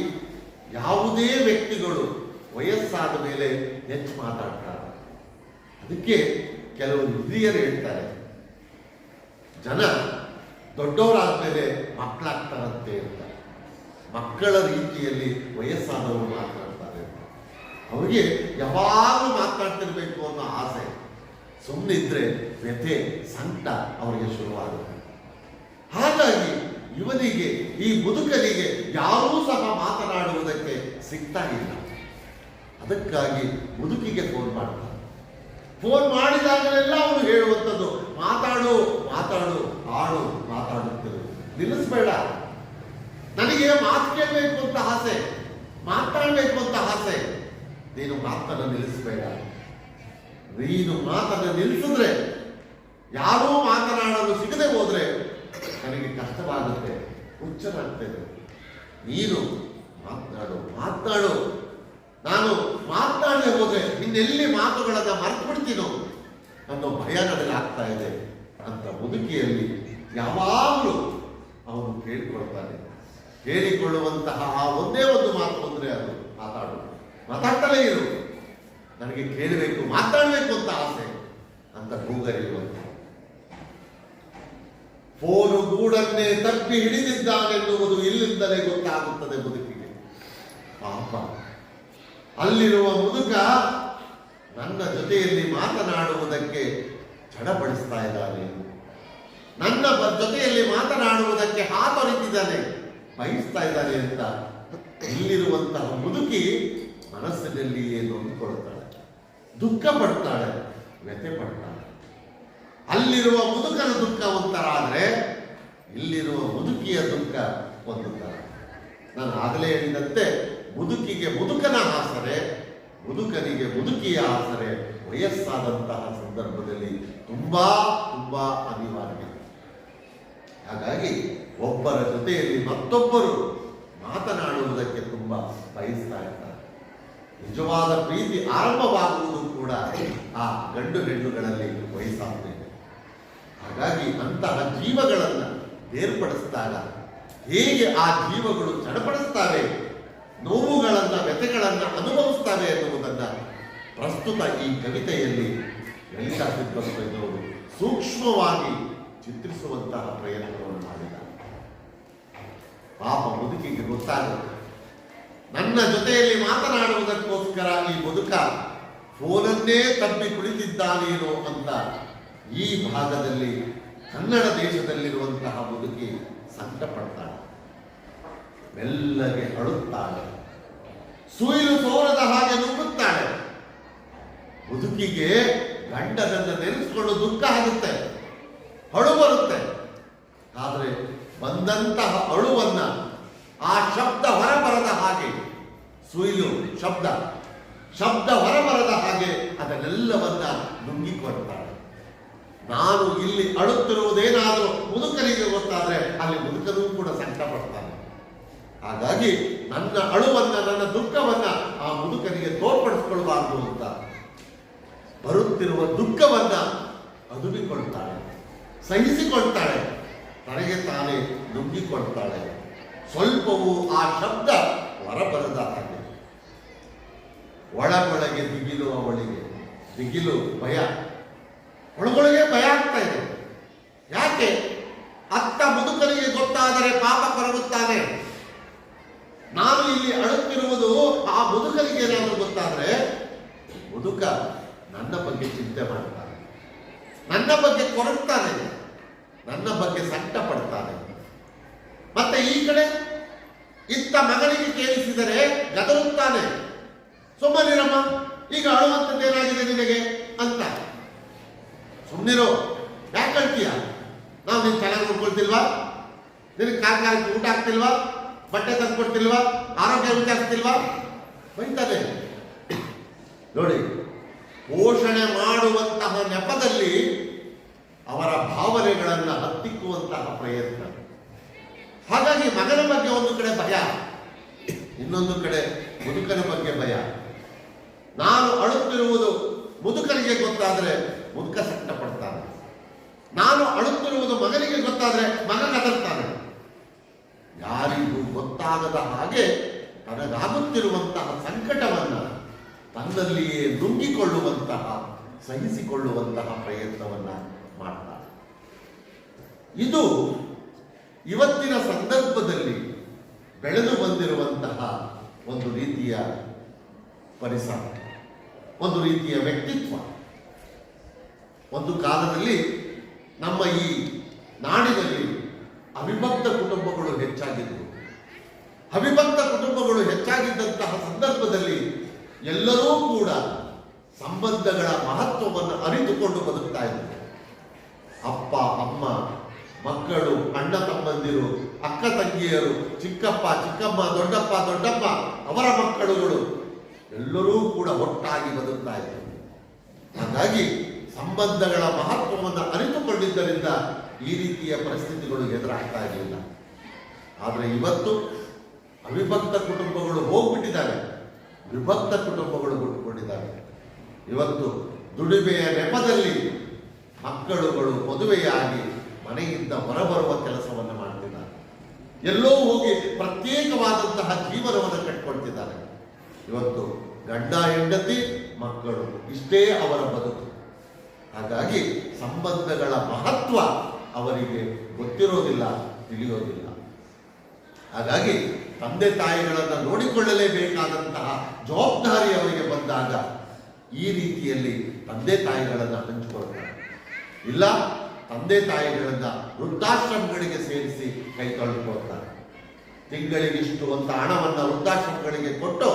ಯಾವುದೇ ವ್ಯಕ್ತಿಗಳು ವಯಸ್ಸಾದ ಮೇಲೆ ಹೆಚ್ಚು ಮಾತಾಡ್ತಾರೆ. ಅದಕ್ಕೆ ಕೆಲವು ಹಿರಿಯರು ಹೇಳ್ತಾರೆ, ಜನ ದೊಡ್ಡವರಾದ ಮೇಲೆ ಮಕ್ಕಳಾಗ್ತಾರಂತೆ ಅಂತ. ಮಕ್ಕಳ ರೀತಿಯಲ್ಲಿ ವಯಸ್ಸಾದವರು ಮಾತಾಡ್ತಾರೆ. ಅವರಿಗೆ ಯಾವಾಗಲೂ ಮಾತನಾಡ್ತಿರ್ಬೇಕು ಅನ್ನೋ ಆಸೆ. ಸುಮ್ಮನಿದ್ರೆ ವ್ಯಥೆ, ಸಂಕಟ ಅವರಿಗೆ ಶುರುವಾಗುತ್ತೆ. ಹಾಗಾಗಿ ಇವನಿಗೆ ಈ ಮುದುಕನಿಗೆ ಯಾರೂ ಸಹ ಮಾತನಾಡುವುದಕ್ಕೆ ಸಿಗ್ತಾ ಇಲ್ಲ. ಅದಕ್ಕಾಗಿ ಮುದುಕಿಗೆ ಫೋನ್ ಮಾಡ್ತಾನೆ ಫೋನ್ ಮಾಡಿದಾಗಲೆಲ್ಲ ಅವನು ಹೇಳುವಂಥದ್ದು, ಮಾತಾಡು ಮಾತಾಡು, ಆಡು ಮಾತಾಡುತ್ತಿರು ನಿಲ್ಲಿಸ್ಬೇಡ. ನನಗೆ ಮಾತು ಕೇಳಬೇಕು ಅಂತ ಆಸೆ, ಮಾತಾಡಬೇಕು ಅಂತ ಆಸೆ. ನೀನು ಮಾತನ್ನು ನಿಲ್ಲಿಸಬೇಡ. ನೀನು ಮಾತನ್ನು ನಿಲ್ಲಿಸಿದ್ರೆ, ಯಾರೂ ಮಾತನಾಡಲು ಸಿಗದೆ ಹೋದ್ರೆ ನನಗೆ ಕಷ್ಟವಾಗುತ್ತೆ, ಹುಚ್ಚನಾಗ್ತೇನೆ. ನೀನು ಮಾತನಾಡು ಮಾತನಾಡು ನಾನು ಮಾತನಾಡದೆ ಹೋದ್ರೆ ಇನ್ನೆಲ್ಲಿ ಮಾತುಗಳನ್ನ ಮರ್ತು ಬಿಡ್ತೀನೋ ಅನ್ನೋ ಭಯ ನನಗೆ ಆಗ್ತಾ ಇದೆ ಅಂತ ಬದುಕಿಯಲ್ಲಿ ಯಾವಾಗಲೂ ಅವನು ಕೇಳಿಕೊಳ್ತಾನೆ. ಕೇಳಿಕೊಳ್ಳುವಂತಹ ಆ ಒಂದೇ ಒಂದು ಮಾತು ಅಂದ್ರೆ ಅದು ಮಾತಾಡು. ಮಾತಾಡ್ತಲೇ ಇರು. ನನಗೆ ಕೇಳಬೇಕು, ಮಾತಾಡಬೇಕು ಅಂತ ಆಸೆ ಅಂತ ಕೂಗರಿಯುವಂತ ಫೋನು ಗೂಡನ್ನೇ ತಪ್ಪಿ ಹಿಡಿದಿದ್ದಾನೆನ್ನುವುದು ಇಲ್ಲಿಂದಲೇ ಗೊತ್ತಾಗುತ್ತದೆ ಬದುಕಿಗೆ ಪಾಪ. ಅಲ್ಲಿರುವ ಮುದುಕ ನನ್ನ ಜೊತೆಯಲ್ಲಿ ಮಾತನಾಡುವುದಕ್ಕೆ ಚಡಪಡಿಸ್ತಾ ಇದ್ದಾನೆ. ನನ್ನ ಜೊತೆಯಲ್ಲಿ ಮಾತನಾಡುವುದಕ್ಕೆ ಹಾತೊರಿತಿದ್ದಾನೆ ಬಯಸ್ತಾ ಇದ್ದಾನೆ ಅಂತ ಇಲ್ಲಿರುವಂತಹ ಮುದುಕಿ ಮನಸ್ಸಿನಲ್ಲಿಯೇ ನೊಂದುಕೊಳ್ತಾಳೆ. ದುಃಖ ಪಡ್ತಾಳೆ, ವ್ಯಥೆ ಪಡ್ತಾಳೆ. ಅಲ್ಲಿರುವ ಮುದುಕನ ದುಃಖ ಒಂಥರ ಆದರೆ ಇಲ್ಲಿರುವ ಮುದುಕಿಯ ದುಃಖ ಒಂದು ನಾನು ಆಗಲೇ ಹೇಳಿದಂತೆ ಮುದುಕಿಗೆ ಮುದುಕನ ಆಸರೆ, ಮುದುಕನಿಗೆ ಮುದುಕಿಯ ಆಸರೆ, ವಯಸ್ಸಾದಂತಹ ಸಂದರ್ಭದಲ್ಲಿ ತುಂಬಾ ತುಂಬಾ ಅನಿವಾರ್ಯ. ಹಾಗಾಗಿ ಒಬ್ಬರ ಜೊತೆಯಲ್ಲಿ ಮತ್ತೊಬ್ಬರು ಮಾತನಾಡುವುದಕ್ಕೆ ತುಂಬಾ ಬಯಸ್ತಾ ಇರ್ತಾರೆ. ನಿಜವಾದ ಪ್ರೀತಿ ಆರಂಭವಾಗುವುದು ಕೂಡ ಆ ಗಂಡು ಹೆಣ್ಣುಗಳಲ್ಲಿ ವಯಸ್ಸಾಗಬೇಕು ಹಾಗಾಗಿ ಅಂತಹ ಜೀವಗಳನ್ನು ಬೇರ್ಪಡಿಸಿದಾಗ ಹೇಗೆ ಆ ಜೀವಗಳು ಚಡಪಡಿಸ್ತವೆ ನೋವುಗಳನ್ನ, ವ್ಯಥೆಗಳನ್ನ ಅನುಭವಿಸ್ತವೆ ಎನ್ನುವುದನ್ನ ಪ್ರಸ್ತುತ ಈ ಕವಿತೆಯಲ್ಲಿ ಲಲಿತಾ ಸೂಕ್ಷ್ಮವಾಗಿ ಚಿತ್ರಿಸುವಂತಹ ಪ್ರಯತ್ನವನ್ನು ಮಾಡಿದ್ದಾರೆ. ಪಾಪ ಮುದುಕಿಗೆ ಗೊತ್ತಾಗುತ್ತೆ ನನ್ನ ಜೊತೆಯಲ್ಲಿ ಮಾತನಾಡುವುದಕ್ಕೋಸ್ಕರ ಈ ಬದುಕ ಫೋನನ್ನೇ ತಬ್ಬಿ ಕುಳಿತಿದ್ದಾನೇನೋ ಅಂತ ಈ ಭಾಗದಲ್ಲಿ ಕನ್ನಡ ದೇಶದಲ್ಲಿರುವಂತಹ ಮುದುಕಿ ಸಂಕಟ ಪಡ್ತಾಳೆ ಮೆಲ್ಲಗೆ ಅಳುತ್ತಾಳೆ. ಸುಯಿಲು ಸೋರದ ಹಾಗೆ ನುಗ್ಗುತ್ತಾಳೆ ಬದುಕಿಗೆ ಗಂಡದಿಂದ ನೆನೆಸ್ಕೊಂಡು ದುಃಖ ಆಗುತ್ತೆ ಅಳು ಬರುತ್ತೆ. ಆದರೆ ಬಂದಂತಹ ಅಳುವನ್ನ ಆ ಶಬ್ದ ಹೊರಬರದ ಹಾಗೆ ಸುಯಿಲು ಶಬ್ದ ಶಬ್ದ ಹೊರಬರದ ಹಾಗೆ ಅದನ್ನೆಲ್ಲವನ್ನ ನುಂಗಿಕೊಳ್ತಾಳೆ. ನಾನು ಇಲ್ಲಿ ಅಳುತ್ತಿರುವುದೇನಾದರೂ ಮುದುಕನಿಗೆ ಗೊತ್ತಾದ್ರೆ ಅಲ್ಲಿ ಮುದುಕನೂ ಕೂಡ ಸಂಕಟ ಪಡ್ತಾನೆ ಹಾಗಾಗಿ ನನ್ನ ಅಳುವನ್ನ, ನನ್ನ ದುಃಖವನ್ನ ಆ ಮುದುಕನಿಗೆ ತೋರ್ಪಡಿಸಿಕೊಳ್ಬಾರ್ದು ಅಂತ ಬರುತ್ತಿರುವ ದುಃಖವನ್ನ ಅದುಮಿಕೊಳ್ತಾಳೆ, ಸಹಿಸಿಕೊಳ್ತಾಳೆ, ತನಗೆ ತಾನೇ ನುಗ್ಗಿಕೊಳ್ತಾಳೆ ಸ್ವಲ್ಪವೂ ಆ ಶಬ್ದ ಹೊರಬರದ ಹಾಗೆ. ಒಳಗೊಳಗೆ ದಿಗಿಲು ಅವಳಿಗೆ, ದಿಗಿಲು ಭಯ. ಒಳಗೊಳಗೆ ಭಯ ಆಗ್ತಾ ಇದೆ. ಯಾಕೆ? ಅತ್ತ ಮುದುಕನಿಗೆ ಗೊತ್ತಾದರೆ ಪಾಪ ಕೊರಗುತ್ತಾನೆ ನಾನು ಇಲ್ಲಿ ಅಳುತ್ತಿರುವುದು ಮುದುಕನಿಗೆ ಏನಾದರೂ ಗೊತ್ತಾದ್ರೆ, ಮುದುಕ ನನ್ನ ಬಗ್ಗೆ ಚಿಂತೆ ಮಾಡ್ತಾನೆ. ನನ್ನ ಬಗ್ಗೆ ಕೊರಗ್ತಾನೆ. ನನ್ನ ಬಗ್ಗೆ ಸಂಕಟ ಪಡ್ತಾನೆ. ಮತ್ತೆ ಈ ಕಡೆ ಇತ್ತ ಮಗನಿಗೆ ಕೇಳಿಸಿದರೆ ಗದರುತ್ತಾನೆ. ಸುಮ್ಮನಿರಮ್ಮ, ಈಗ ಅಳುವಂಥದ್ದೇನಾಗಿದೆ ನಿನಗೆ ಅಂತ. ಸುಮ್ಮನಿರೋ ಯಾಕೆ ಅಳ್ತೀಯ? ನಾವು ನಿನ್ನ ಚೆನ್ನಾಗಿ ನೋಡ್ಕೊಳ್ತಿಲ್ವಾ? ನಿನಗೆ ಕಾರ್ಕಾರಕ್ಕೆ ಊಟ ಆಗ್ತಿಲ್ವಾ ಬಟ್ಟೆ ತಂದು ಕೊಡ್ತಿಲ್ವಾ ಆರೋಗ್ಯ ವಿಚಾರಿಸ್ತಿಲ್ವಾ? ಬೈತಾನೆ ನೋಡಿ, ಪೋಷಣೆ ಮಾಡುವಂತಹ ನೆಪದಲ್ಲಿ ಅವರ ಭಾವನೆಗಳನ್ನು ಹತ್ತಿಕ್ಕುವಂತಹ ಪ್ರಯತ್ನ. ಹಾಗಾಗಿ ಮಗನ ಬಗ್ಗೆ ಒಂದು ಕಡೆ ಭಯ, ಇನ್ನೊಂದು ಕಡೆ ಮುದುಕನ ಬಗ್ಗೆ ಭಯ. ನಾನು ಅಳುತ್ತಿರುವುದು ಮುದುಕನಿಗೆ ಗೊತ್ತಾದರೆ ಮುದುಕ ಸಂಕಟ ಪಡ್ತಾನೆ ನಾನು ಅಳುತ್ತಿರುವುದು ಮಗನಿಗೆ ಗೊತ್ತಾದರೆ ಮಗ ಕದರ್ತಾನೆ ಯಾರಿಗೂ ಗೊತ್ತಾಗದ ಹಾಗೆ ತನಗಾಗುತ್ತಿರುವಂತಹ ಸಂಕಟವನ್ನು ತನ್ನಲ್ಲಿಯೇ ನುಂಗಿಕೊಳ್ಳುವಂತಹ, ಸಹಿಸಿಕೊಳ್ಳುವಂತಹ ಪ್ರಯತ್ನವನ್ನ ಮಾಡ್ತಾರೆ. ಇದು ಇವತ್ತಿನ ಸಂದರ್ಭದಲ್ಲಿ ಬೆಳೆದು ಬಂದಿರುವಂತಹ ಒಂದು ರೀತಿಯ ಪರಿಸರ, ಒಂದು ರೀತಿಯ ವ್ಯಕ್ತಿತ್ವ. ಒಂದು ಕಾಲದಲ್ಲಿ ನಮ್ಮ ಈ ನಾಡಿನಲ್ಲಿ ಅವಿಭಕ್ತ ಕುಟುಂಬಗಳು ಹೆಚ್ಚಾಗಿದ್ದವು ಅವಿಭಕ್ತ ಕುಟುಂಬಗಳು ಹೆಚ್ಚಾಗಿದ್ದಂತಹ ಸಂದರ್ಭದಲ್ಲಿ ಎಲ್ಲರೂ ಕೂಡ ಸಂಬಂಧಗಳ ಮಹತ್ವವನ್ನು ಅರಿತುಕೊಂಡು ಬದುಕ್ತಾ ಇದ್ದರು. ಅಪ್ಪ, ಅಮ್ಮ, ಮಕ್ಕಳು, ಅಣ್ಣ ತಮ್ಮಂದಿರು, ಅಕ್ಕ ತಂಗಿಯರು, ಚಿಕ್ಕಪ್ಪ, ಚಿಕ್ಕಮ್ಮ, ದೊಡ್ಡಪ್ಪ ದೊಡ್ಡಪ್ಪ, ಅವರ ಮಕ್ಕಳುಗಳು ಎಲ್ಲರೂ ಕೂಡ ಒಟ್ಟಾಗಿ ಬದುಕ್ತಾ ಇದ್ದಾರೆ. ಹಾಗಾಗಿ ಸಂಬಂಧಗಳ ಮಹತ್ವವನ್ನು ಅರಿತುಕೊಂಡಿದ್ದರಿಂದ ಈ ರೀತಿಯ ಪರಿಸ್ಥಿತಿಗಳು ಎದುರಾಗ್ತಾ ಇರಲಿಲ್ಲ. ಆದರೆ ಇವತ್ತು ಅವಿಭಕ್ತ ಕುಟುಂಬಗಳು ಹೋಗ್ಬಿಟ್ಟಿದ್ದಾವೆ. ವಿಭಕ್ತ ಕುಟುಂಬಗಳು ಹುಟ್ಟುಕೊಂಡಿದ್ದಾವೆ. ಇವತ್ತು ದುಡಿಮೆಯ ನೆಪದಲ್ಲಿ ಮಕ್ಕಳುಗಳು ಮದುವೆಯಾಗಿ ಮನೆಯಿಂದ ಹೊರಬರುವ ಕೆಲಸವನ್ನು ಮಾಡ್ತಿದ್ದಾರೆ. ಎಲ್ಲೋ ಹೋಗಿ ಪ್ರತ್ಯೇಕವಾದಂತಹ ಜೀವನವನ್ನು ಕಟ್ಕೊಳ್ತಿದ್ದಾರೆ. ಇವತ್ತು ಗಂಡ, ಹೆಂಡತಿ, ಮಕ್ಕಳು ಇಷ್ಟೇ ಅವರ ಬದುಕು. ಹಾಗಾಗಿ ಸಂಬಂಧಗಳ ಮಹತ್ವ ಅವರಿಗೆ ಗೊತ್ತಿರೋದಿಲ್ಲ, ತಿಳಿಯೋದಿಲ್ಲ. ಹಾಗಾಗಿ ತಂದೆ ತಾಯಿಗಳನ್ನು ನೋಡಿಕೊಳ್ಳಲೇಬೇಕಾದಂತಹ ಜವಾಬ್ದಾರಿ ಅವರಿಗೆ ಬಂದಾಗ ಈ ರೀತಿಯಲ್ಲಿ ತಂದೆ ತಾಯಿಗಳನ್ನು ಹಂಚಿಕೊಳ್ತಾರೆ. ಇಲ್ಲ, ತಂದೆ ತಾಯಿಗಳನ್ನು ವೃದ್ಧಾಶ್ರಮಗಳಿಗೆ ಸೇರಿಸಿ ಕೈ ತೊಳ್ಕೊಳ್ತಾರೆ ತಿಂಗಳಿಗಿಷ್ಟು ಅಂತ ಹಣವನ್ನು ವೃದ್ಧಾಶ್ರಮಗಳಿಗೆ ಕೊಟ್ಟು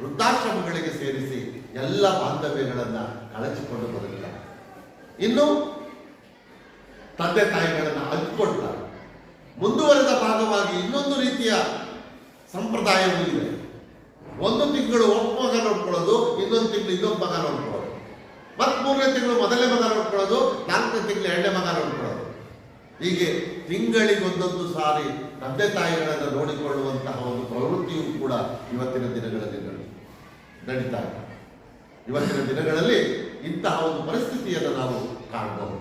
ವೃದ್ಧಾಶ್ರಮಗಳಿಗೆ ಸೇರಿಸಿ ಎಲ್ಲ ಬಾಂಧವ್ಯಗಳನ್ನು ಕಳಚಿಕೊಂಡು ಬರುತ್ತಾರೆ. ಇನ್ನು ತಂದೆ ತಾಯಿಗಳನ್ನು ಹಂಚಿಕೊಳ್ತಾರೆ. ಮುಂದುವರೆದ ಭಾಗವಾಗಿ ಇನ್ನೊಂದು ರೀತಿಯ ಸಂಪ್ರದಾಯವೂ ಇದೆ ಒಂದು ತಿಂಗಳು ಒಬ್ಬ ಮಗ ನೋಡ್ಕೊಳ್ಳೋದು ಇನ್ನೊಂದು ತಿಂಗಳು ಇನ್ನೊಬ್ಬ ಮಗ ನೋಡ್ಕೊಳ್ಳೋದು ಮತ್ ಮೂರನೇ ತಿಂಗಳು ಮೊದಲನೇ ಮಗ ನೋಡ್ಕೊಳ್ಳೋದು ನಾಲ್ಕನೇ ತಿಂಗಳು ಎರಡನೇ ಮಗ ನೋಡ್ಕೊಳ್ಳೋದು ಹೀಗೆ ತಿಂಗಳಿಗೊಂದೊಂದು ಸಾರಿ ತಂದೆ ತಾಯಿಗಳನ್ನು ನೋಡಿಕೊಳ್ಳುವಂತಹ ಒಂದು ಪ್ರವೃತ್ತಿಯೂ ಕೂಡ ಇವತ್ತಿನ ದಿನಗಳಲ್ಲಿ ನಡೆ- ನಡೀತಾ ಇದೆ. ಇವತ್ತಿನ ದಿನಗಳಲ್ಲಿ ಇಂತಹ ಒಂದು ಪರಿಸ್ಥಿತಿಯನ್ನು ನಾವು ಕಾಣಬಹುದು.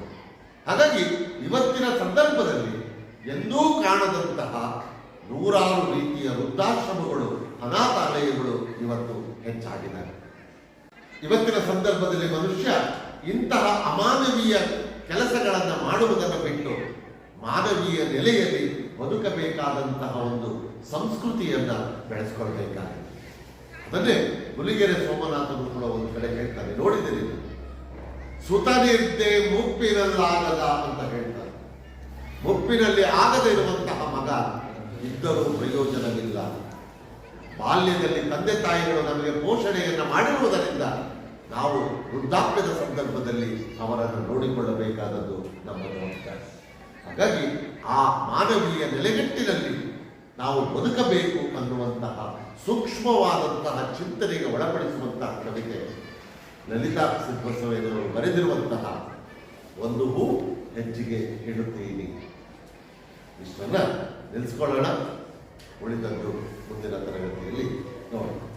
ಹಾಗಾಗಿ ಇವತ್ತಿನ ಸಂದರ್ಭದಲ್ಲಿ ಎಂದೂ ಕಾಣದಂತಹ ನೂರಾರು ರೀತಿಯ ವೃದ್ಧಾಶ್ರಮಗಳು, ಅನಾಥಾಲಯಗಳು ಇವತ್ತು ಹೆಚ್ಚಾಗಿದ್ದಾರೆ ಇವತ್ತಿನ ಸಂದರ್ಭದಲ್ಲಿ ಮನುಷ್ಯ ಇಂತಹ ಅಮಾನವೀಯ ಕೆಲಸಗಳನ್ನು ಮಾಡುವುದನ್ನು ಬಿಟ್ಟು ಮಾನವೀಯ ನೆಲೆಯಲ್ಲಿ ಬದುಕಬೇಕಾದಂತಹ ಒಂದು ಸಂಸ್ಕೃತಿಯನ್ನ ಬೆಳೆಸ್ಕೊಳ್ಬೇಕಾಗಿದೆ. ಅದನ್ನೇ ಹುಲಿಗೆರೆ ಸೋಮನಾಥನು ಕೂಡ ಒಂದು ಕಡೆ ಹೇಳ್ತಾರೆ. ನೋಡಿದರೆ ಸುತನಿದ್ದೆ ಮುಪ್ಪಿನಲ್ಲಾಗದ ಅಂತ ಹೇಳ್ತಾರೆ. ಮುಪ್ಪಿನಲ್ಲಿ ಆಗದೇ ಇರುವಂತಹ ಮಗ ಇದ್ದರೂ ಪ್ರಯೋಜನವಿಲ್ಲ. ಬಾಲ್ಯದಲ್ಲಿ ತಂದೆ ತಾಯಿಗಳು ನಮಗೆ ಪೋಷಣೆಯನ್ನು ಮಾಡಿರುವುದರಿಂದ ನಾವು ವೃದ್ಧಾಪ್ಯದ ಸಂದರ್ಭದಲ್ಲಿ ಅವರನ್ನು ನೋಡಿಕೊಳ್ಳಬೇಕಾದದ್ದು ನಮ್ಮ ಜವಾಬ್ದಾರಿ. ಹಾಗಾಗಿ ಆ ಮಾನವೀಯ ನೆಲೆಗಟ್ಟಿನಲ್ಲಿ ನಾವು ಬದುಕಬೇಕು ಅನ್ನುವಂತಹ ಸೂಕ್ಷ್ಮವಾದಂತಹ ಚಿಂತನೆಗೆ ಒಳಪಡಿಸುವಂತಹ ಕವಿತೆ ಲಲಿತಾ ಸಿದ್ಧಸವೇದರು ಬರೆದಿರುವಂತಹ ಒಂದು ಹೂ ಹೆಚ್ಚಿಗೆ ಇಡುತ್ತೀನಿ. ಇಷ್ಟನ್ನ ನಿಲ್ಲಿಸ್ಕೊಳ್ಳೋಣ. ಉಳಿದದ್ದು ಮುಂದಿನ ತರಗತಿಯಲ್ಲಿ ನೋಡೋಣ.